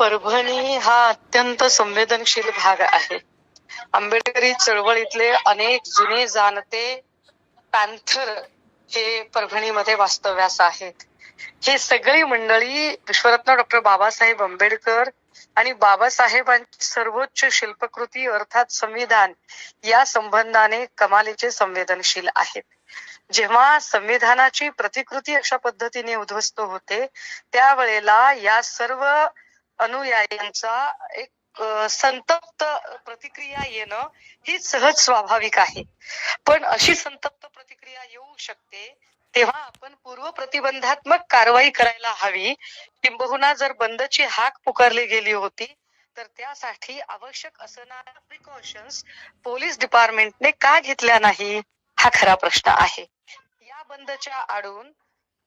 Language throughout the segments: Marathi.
परभणी हा अत्यंत संवेदनशील भाग आहे. आंबेडकरी चळवळीतले अनेक जुने जाणते पॅन्थर हे परभणीमध्ये वास्तव्यास आहेत. हे सगळी मंडळी विश्वरत्न डॉक्टर बाबासाहेब आंबेडकर आणि बाबासाहेबांची सर्वोच्च शिल्पकृती अर्थात संविधान या संबंधाने कमालीचे संवेदनशील आहेत. जेव्हा संविधानाची प्रतिकृती अशा पद्धतीने उद्ध्वस्त होते त्यावेळेला या सर्व अनुयायांचा एक संतप्त प्रतिक्रिया येणं ही सहज स्वाभाविक आहे. पण अशी संतप्त प्रतिक्रिया येऊ शकते तेव्हा आपण पूर्व प्रतिबंधात्मक कारवाई करायला हवी. किंबहुना जर बंदची हाक पुकारली गेली होती तर त्यासाठी आवश्यक असणाऱ्या प्रिकॉशन्स पोलीस डिपार्टमेंटने का घेतल्या नाही हा खरा प्रश्न आहे. या बंदच्या आडून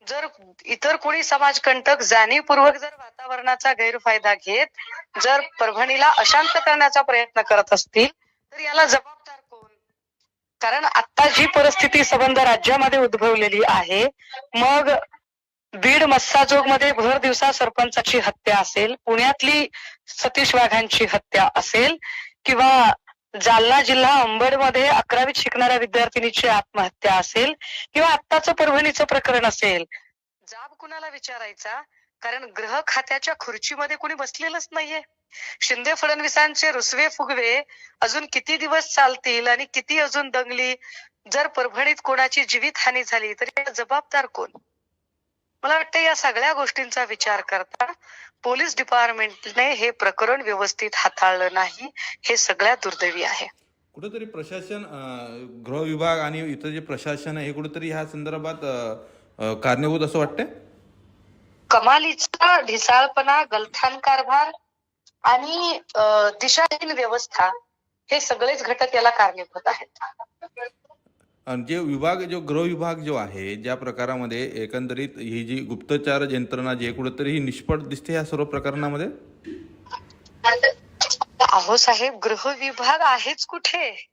जर इतर कोणी समाजकंटक जाणीवपूर्वक जर वातावरणाचा गैरफायदा घेत जर परभणीला अशांत करण्याचा प्रयत्न करत असतील तर याला जबाबदार कोण? कारण आता जी परिस्थिती संबंध राज्यामध्ये उद्भवलेली आहे मग बीड मस्साजोगमध्ये भर दिवसा सरपंचाची हत्या असेल पुण्यातली सतीश वाघांची हत्या असेल किंवा जालना जिल्हा अंबडमध्ये अकरावीत शिकणाऱ्या विद्यार्थिनीची आत्महत्या असेल किंवा आत्ताचं परभणीचं प्रकरण असेल? जाब कुणाला विचारायचा? कारण ग्रह खात्याच्या खुर्चीमध्ये कोणी बसलेलंच नाहीये. शिंदे फडणवीसांचे रुसवे फुगवे अजून किती दिवस चालतील आणि किती अजून दंगली? जर परभणीत कोणाची जीवितहानी झाली तर जबाबदार कोण? मला वाटतं या सगळ्या गोष्टींचा विचार करता पोलीस डिपार्टमेंटने हे प्रकरण व्यवस्थित हाताळलं नाही हे सगळ्यात दुर्दैवी आहे. कुठेतरी प्रशासन गृह विभाग आणि इतर जे प्रशासन आहे हे कुठेतरी ह्या संदर्भात कारणीभूत असं वाटतंय? कमालीचा ढिसाळपणा गलथान कारभार आणि दिशाहीन व्यवस्था हे सगळेच घटक याला कारणीभूत आहेत. जे विभाग जो गृह विभाग जो आहे ज्या प्रकारामध्ये एकंदरीत ही जी गुप्तचार यंत्रणा जी कुठेतरी ही निष्फळ दिसते या सर्व प्रकरणामध्ये? अहो साहेब गृह विभाग आहेच कुठे?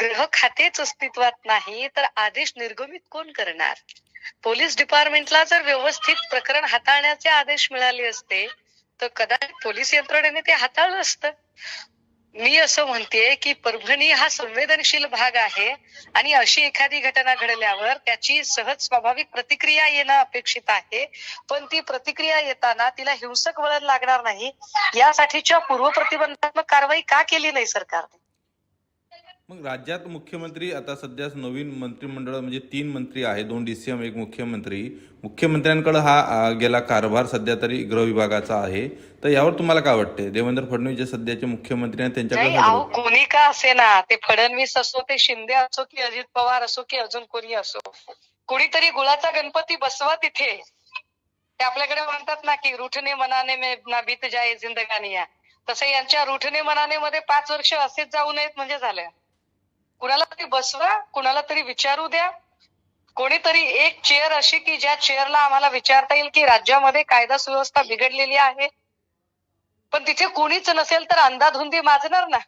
गृह खातेच अस्तित्वात नाही तर आदेश निर्गमित कोण करणार? पोलीस डिपार्टमेंटला जर व्यवस्थित प्रकरण हाताळण्याचे आदेश मिळाले असते तर कदाचित पोलीस यंत्रणेने ते हाताळलं असतं. मी असं म्हणते की परभणी हा संवेदनशील भाग आहे आणि अशी एखादी घटना घडल्यावर त्याची सहज स्वाभाविक प्रतिक्रिया येणं अपेक्षित आहे. पण ती प्रतिक्रिया येताना तिला हिंसक वळण लागणार नाही. यासाठीच्या पूर्व प्रतिबंधात्मक कारवाई का केली नाही सरकारने? मग राज्यात मुख्यमंत्री आता सध्या नवीन मंत्रिमंडळ म्हणजे तीन मंत्री आहे दोन डीसीएम एक मुख्यमंत्री. मुख्यमंत्र्यांकडे हा गेला कारभार सध्या तरी गृह विभागाचा आहे. तर यावर तुम्हाला काय वाटते देवेंद्र फडणवीस जे सध्याचे मुख्यमंत्री आहेत त्यांच्याकडे कोणी का असे ना ते फडणवीस असो ते शिंदे असो की अजित पवार असो की अजून कोणी असो. कुणीतरी गुळाचा गणपती बसवा तिथे. ते आपल्याकडे म्हणतात ना की रुठणे मनाने में ना बीत जाए जिंदगानिया. तसं यांच्या रुठणे मनाने मध्ये पाच वर्ष असेच जाऊ नयेत म्हणजे झालं. कुणाला तरी बसवा कुणाला तरी विचारू द्या. कोणीतरी एक चेअर अशी की ज्या चेअरला आम्हाला विचारता येईल की राज्यामध्ये कायदा सुव्यवस्था बिघडलेली आहे. पण तिथे कोणीच नसेल तर अंधाधुंदी माजणार ना.